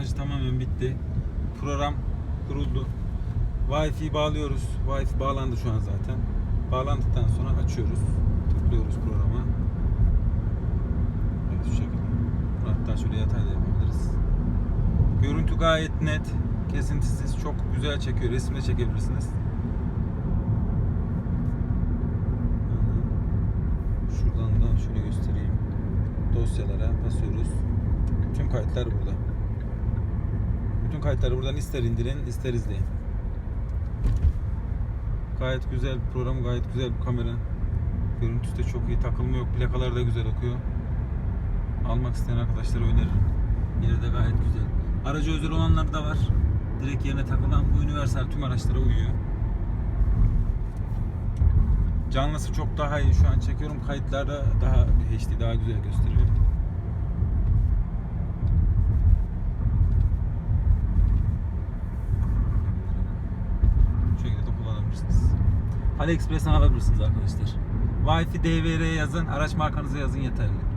montajı tamamen bitti. Program kuruldu. Wi-Fi bağlıyoruz. Wi-Fi bağlandı şu an zaten. Bağlandıktan sonra açıyoruz. Tıklıyoruz programa. Evet şu şekilde. Hatta şöyle yatay da yapabiliriz. Görüntü gayet net. Kesintisiz. Çok güzel çekiyor. Resimde çekebilirsiniz. Şuradan da şöyle göstereyim. Dosyalara basıyoruz. Tüm kayıtlar burada. Bütün kayıtları buradan ister indirin, ister izleyin. Gayet güzel bir program, gayet güzel bir kamera. Görüntüsü de çok iyi, takılma yok, plakalar da güzel okuyor. Almak isteyen arkadaşlara öneririm. Yeri de gayet güzel. Aracı özel olanlar da var. Direkt yerine takılan bu universal tüm araçlara uyuyor. Canlısı çok daha iyi. Şu an çekiyorum kayıtlarda daha HD, daha güzel gösteriyor. Bu şekilde de kullanabilirsiniz. AliExpress'ten alabilirsiniz arkadaşlar. Wi-Fi DVR yazın, araç markanızı yazın yeterli.